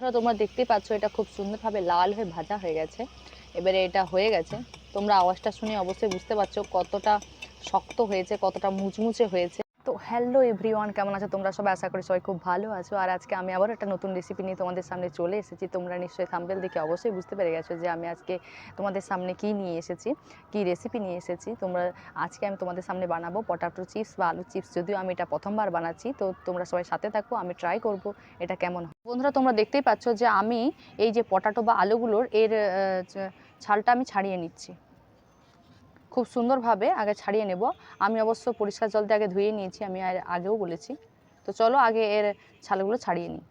বন্ধুরা তোমরা দেখতে পাচ্ছ, এটা খুব সুন্দরভাবে লাল হয়ে ভাজা হয়ে গেছে। এবারে এটা হয়ে গেছে। তোমরা আওয়াজটা শুনে অবশ্যই বুঝতে পারছ কতটা শক্ত হয়েছে, কতটা মুচমুচে হয়েছে। তো হ্যালো এভরিওয়ান কেমন আছো? তোমরা সবাই আশা করি সবাই খুব ভালো আছো। আর আজকে আমি আবার একটা নতুন রেসিপি নিয়ে তোমাদের সামনে চলে এসেছি। তোমরা নিশ্চয়ই থাম্বেল দেখে অবশ্যই বুঝতে পেরে গেছো যে আমি আজকে তোমাদের সামনে কি নিয়ে এসেছি, কি রেসিপি নিয়ে এসেছি। তোমরা, আজকে আমি তোমাদের সামনে বানাবো পটাটো চিপস বা আলু চিপস যদিও আমি এটা প্রথমবার বানাচ্ছি, তো তোমরা সবাই সাথে থাকো, আমি ট্রাই করব এটা কেমন হয়। বন্ধুরা, তোমরা দেখতেই পাচ্ছ যে আমি এই যে পটাটো বা আলুগুলোর এর ছালটা আমি ছাড়িয়ে নিচ্ছি। খুব সুন্দরভাবে আগে ছাড়িয়ে নেব। আমি অবশ্য পরিষ্কার জল আগে ধুয়ে নিয়েছি, আমি আগেও বলেছি। তো চলো আগে এর ছালগুলো ছাড়িয়ে নিই।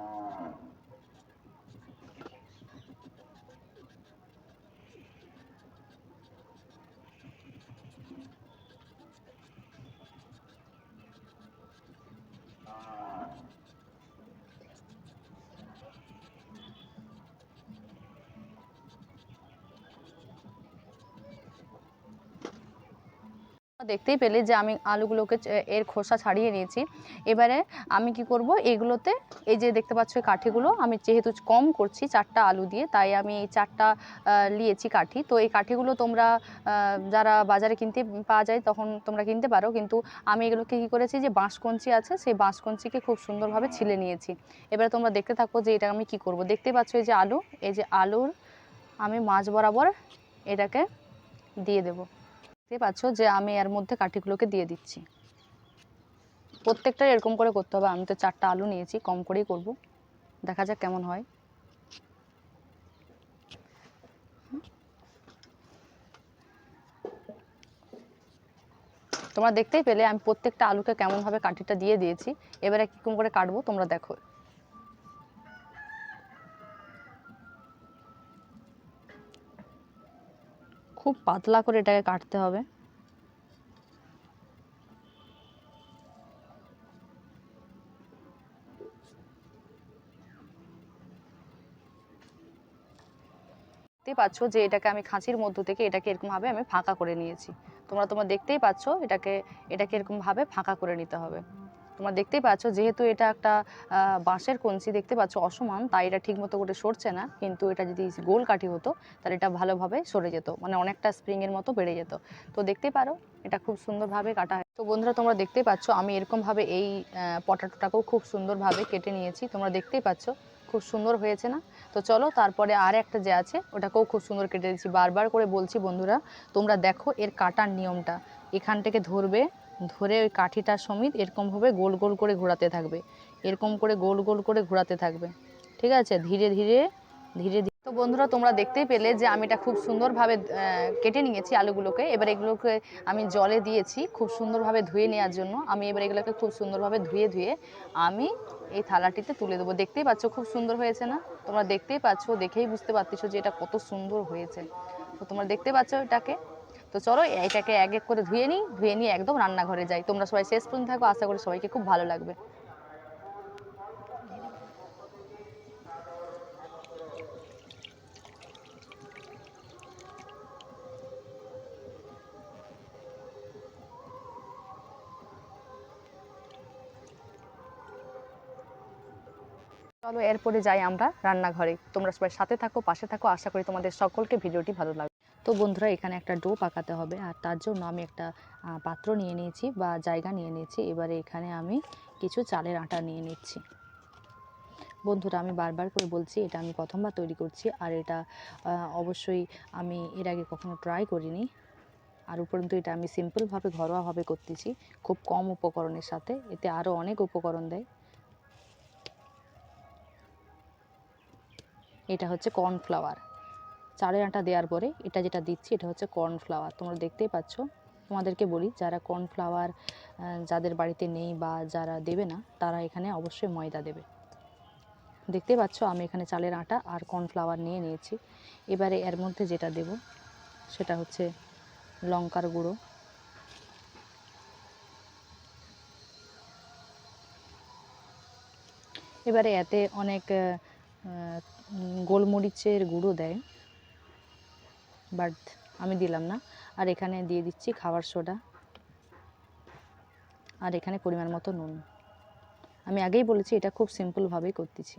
Uh... দেখতেই পেলে যে আমি আলুগুলোকে এর খোসা ছাড়িয়ে নিয়েছি। এবারে আমি কি করব, এগুলোতে এই যে দেখতে পাচ্ছ কাঠিগুলো, আমি যেহেতু কম করছি চারটা আলু দিয়ে, তাই আমি এই চারটা নিয়েছি কাঠি। তো এই কাঠিগুলো তোমরা যারা বাজারে কিনতে পাওয়া যায় তখন তোমরা কিনতে পারো। কিন্তু আমি এগুলোকে কী করেছি যে বাঁশকঞ্চি আছে, সেই বাঁশকঞ্চিকে খুব সুন্দরভাবে ছিলে নিয়েছি। এবারে তোমরা দেখতে থাকো যে এটা আমি কি করব। দেখতে পাচ্ছ এই যে আলু, এই যে আলুর আমি মাছ বরাবর এটাকে দিয়ে দেবো। দেখতে পাচ্ছ যে আমি এর মধ্যে কাঠিগুলোকে দিয়ে দিচ্ছি। প্রত্যেকটা এরকম করে করতে হবে। আমি তো চারটা আলু নিয়েছি, কম করেই করব। দেখা যাক কেমন হয়। তোমরা দেখতেই পেলে, আমি প্রত্যেকটা আলুকে কেমনভাবে কাঠিটা দিয়ে দিয়েছি। এবারে কীরকম করে কাটবো, তোমরা দেখো। খুব পাতলা করে এটাকে কাটতে হবে। দেখতেই পাচ্ছ যে এটাকে আমি খাঁচির মধ্য থেকে এটাকে এরকমভাবে আমি ফাঁকা করে নিয়েছি। তোমরা তোমরা দেখতেই পাচ্ছ এটাকে এটাকে এরকমভাবে ফাঁকা করে নিতে হবে। তোমরা দেখতেই পাচ্ছ, যেহেতু এটা একটা বাঁশের কঞ্চি দেখতে পাচ্ছ, অসমান, তাই এটা ঠিক মতো করে সরছে না। কিন্তু এটা যদি গোল কাঠি হতো, তাহলে এটা ভালোভাবে সরে যেত মানে অনেকটা স্প্রিংয়ের মতো বেড়ে যেত। তো দেখতেই পারো, এটা খুব সুন্দরভাবে কাটা হয় তো বন্ধুরা, তোমরা দেখতেই পাচ্ছ, আমি এরকমভাবে এই পটাটোটাকেও খুব সুন্দরভাবে কেটে নিয়েছি। তোমরা দেখতেই পাচ্ছ, খুব সুন্দর হয়েছে না? তো চলো, তারপরে আর একটা যে আছে, ওটাকেও খুব সুন্দর কেটে দিচ্ছি। বারবার করে বলছি বন্ধুরা, তোমরা দেখো এর কাটার নিয়মটা। এখান থেকে ধরবে ধরে ওই কাঠিটা সমেত এরকমভাবে গোল গোল করে ঘোরাতে থাকবে। এরকম করে গোল গোল করে ঘোরাতে থাকবে। ঠিক আছে? ধীরে ধীরে ধীরে ধীরে। তো বন্ধুরা, তোমরা দেখতেই পেলে যে আমি এটা খুব সুন্দরভাবে কেটে নিয়েছি আলুগুলোকে। এবার এগুলোকে আমি জলে দিয়েছি খুব সুন্দরভাবে ধুয়ে নেওয়ার জন্য। আমি এবার এগুলোকে খুব সুন্দরভাবে ধুয়ে ধুয়ে আমি এই থালাটিতে তুলে দেবো। দেখতেই পাচ্ছ খুব সুন্দর হয়েছে না? তোমরা দেখতেই পাচ্ছ, দেখেই বুঝতে পারতেছো যে এটা কত সুন্দর হয়েছে। তো তোমরা দেখতে পাচ্ছ এটাকে? তো চলো, এটাকে এক এক করে ধুয়ে নিই, ধুয়ে নিয়ে একদম রান্নাঘরে যাই। তোমরা সবাই শেষ পর্যন্ত থাকো, আশা করি সবাইকে খুব ভালো লাগবে। চলো, এরপরে যাই আমরা রান্নাঘরে। তোমরা সবাই সাথে থাকো, পাশে থাকো, আশা করি তোমাদের সকলকে ভিডিওটি ভালো লাগবে। তো বন্ধুরা, এখানে একটা ডো পাকাতে হবে আর তার জন্য আমি একটা পাত্র নিয়ে নিয়েছি বা জায়গা নিয়ে নিয়েছি। এবারে এখানে আমি কিছু চালের আটা নিয়ে নিচ্ছি। বন্ধুরা, আমি বারবার করে বলছি, এটা আমি প্রথমবার তৈরি করছি আর এটা অবশ্যই আমি এর আগে কখনো ট্রাই করিনি। আর উপরন্তু এটা আমি সিম্পলভাবে ঘরোয়াভাবে করতেছি, খুব কম উপকরণের সাথে। এতে আরও অনেক উপকরণ দেয়। এটা হচ্ছে কর্নফ্লাওয়ার চালের আটা দেওয়ার পরে এটা যেটা দিচ্ছি, এটা হচ্ছে কর্নফ্লাওয়ার তোমরা দেখতেই পাচ্ছ। তোমাদেরকে বলি, যারা কর্নফ্লাওয়ার যাদের বাড়িতে নেই বা যারা দেবে না, তারা এখানে অবশ্যই ময়দা দেবে। দেখতে পাচ্ছ, আমি এখানে চালের আটা আর কর্নফ্লাওয়ার নিয়ে নিয়েছি। এবারে এর মধ্যে যেটা দেব, সেটা হচ্ছে লঙ্কার গুঁড়ো। এবারে এতে অনেক গোলমরিচের গুঁড়ো দেয়। বাট আমি দিলাম না। আর এখানে দিয়ে দিচ্ছি খাবার সোডা। আর এখানে পরিমাণ মতো নুন। আমি আগেই বলেছি, এটা খুব সিম্পলভাবেই করতেছি।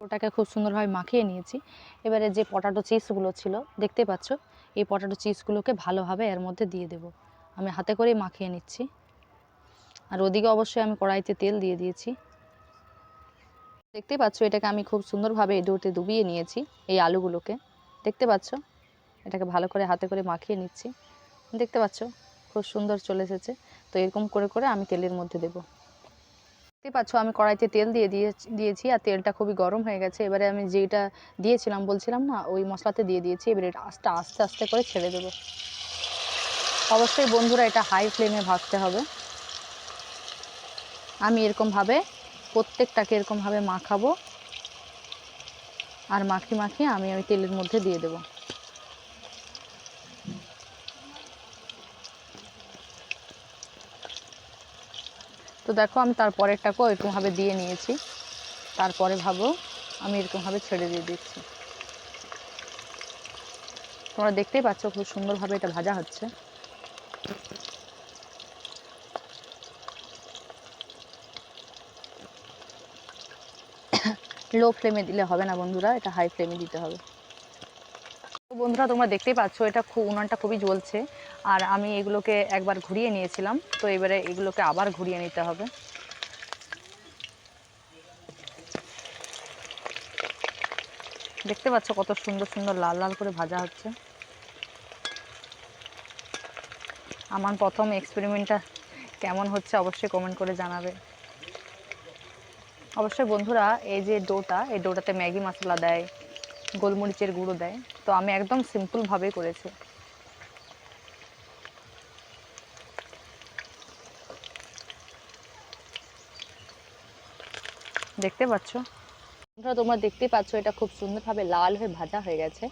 ওটাকে খুব সুন্দরভাবে মাখিয়ে নিয়েছি। এবারে যে পটাটো চিপসগুলো ছিল, দেখতে পাচ্ছ? এই পটাটো চিপসগুলোকে ভালোভাবে এর মধ্যে দিয়ে দেব। আমি হাতে করেই মাখিয়ে নিচ্ছি। আর ওদিকে অবশ্যই আমি কড়াইতে তেল দিয়ে দিয়েছি। দেখতে পাচ্ছ, এটাকে আমি খুব সুন্দরভাবে ডোতে ডুবিয়ে নিয়েছি, এই আলুগুলোকে। দেখতে পাচ্ছ? এটাকে ভালো করে হাতে করে মাখিয়ে নিচ্ছি। দেখতে পাচ্ছ? খুব সুন্দর চলে এসেছে। তো এরকম করে করে আমি তেলের মধ্যে দেব। দেখতে পাচ্ছ, আমি কড়াইতে তেল দিয়ে দিয়ে দিয়েছি, আর তেলটা খুবই গরম হয়ে গেছে। এবারে আমি যেটা দিয়েছিলাম, বলছিলাম না, ওই মশলাতে দিয়ে দিয়েছি। এবারে আস্তে আস্তে আস্তে করে ছেড়ে দেবো। অবশ্যই বন্ধুরা, এটা হাই ফ্লেমে ভাজতে হবে। আমি এরকমভাবে প্রত্যেকটাকে এরকমভাবে মাখাবো। আর মাখি মাখিয়ে আমি ওই তেলের মধ্যে দিয়ে দেবো। তো দেখো আমি তারপরেরটাকেও এরকমভাবে দিয়ে নিয়েছি। তারপরে ভাবো আমি এরকমভাবে ছেড়ে দিয়ে দিচ্ছি। তোমরা দেখতেই পাচ্ছ খুব সুন্দরভাবে এটা ভাজা হচ্ছে। লো ফ্লেমে দিলে হবে না বন্ধুরা, এটা হাই ফ্লেমে দিতে হবে। বন্ধুরা, তোমরা দেখতেই পাচ্ছ, এটা খুব উনানটা খুবই জ্বলছে। আর আমি এগুলোকে একবার ঘুরিয়ে নিয়েছিলাম, তো এবারে এগুলোকে আবার ঘুরিয়ে নিতে হবে। দেখতে পাচ্ছ কত সুন্দর সুন্দর লাল লাল করে ভাজা হচ্ছে। আমার প্রথম এক্সপেরিমেন্টটা কেমন হচ্ছে অবশ্যই কমেন্ট করে জানাবে। অবশ্যই বন্ধুরা, এই যে ডোটা, এই ডোটাতে ম্যাগি মশলা দেয়, গোলমরিচের গুঁড়ো দেয়। তো আমি একদম সিম্পলভাবে করেছি। দেখতে পাচ্ছ? বন্ধুরা, তোমরা দেখতে পাচ্ছ, এটা খুব সুন্দরভাবে লাল হয়ে ভাজা হয়ে গেছে।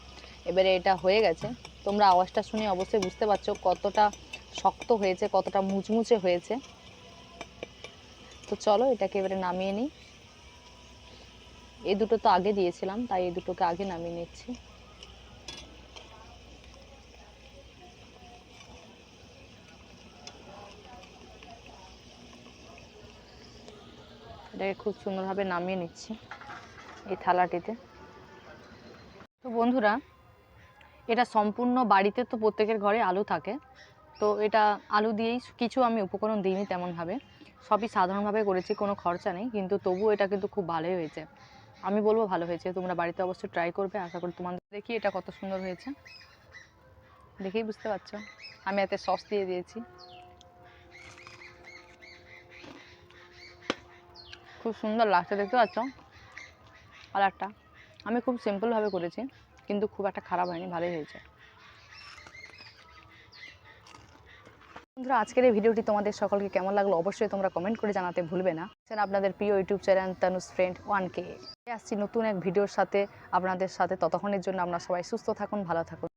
এবারে এটা হয়ে গেছে। তোমরা আওয়াজটা শুনে অবশ্যই বুঝতে পারছ কতটা শক্ত হয়েছে, কতটা মুচমুচে হয়েছে। তো চলো, এটাকে এবারে নামিয়ে নিই। এই দুটো তো আগে দিয়েছিলাম, তাই এই দুটোকে আগে নামিয়ে নিচ্ছি। এটাকে খুব সুন্দরভাবে নামিয়ে নিচ্ছি এই থালাটিতে। তো বন্ধুরা, এটা সম্পূর্ণ বাড়িতে তো প্রত্যেকের ঘরে আলু থাকে, তো এটা আলু দিয়েই কিছু আমি উপকরণ দিইনি তেমনভাবে। সবই সাধারণভাবে করেছি, কোনো খরচা নেই, কিন্তু তবুও এটা কিন্তু খুব ভালোই হয়েছে। আমি বলব ভালো হয়েছে। তোমরা বাড়িতে অবশ্যই ট্রাই করবে, আশা করি তোমাদের দেখি এটা কত সুন্দর হয়েছে। দেখেই বুঝতে পারছ, আমি এতে সস দিয়ে দিয়েছি। খুব সুন্দর লাগছে, দেখতে পাচ্ছ? কালারটা আমি খুব সিম্পলভাবে করেছি, কিন্তু খুব একটা খারাপ হয়নি, ভালোই হয়েছে। বন্ধুরা, আজকের এই ভিডিওটি তোমাদের সকলকে কেমন লাগল অবশ্যই তোমরা কমেন্ট করে জানাতে ভুলবে না। আপনাদের প্রিয় ইউটিউব চ্যানেল তানুস ফ্রেন্ড ওয়ান কে আসছি নতুন এক ভিডিওর সাথে আপনাদের সাথে। ততক্ষণের জন্য আপনারা সবাই সুস্থ থাকুন, ভালো থাকুন।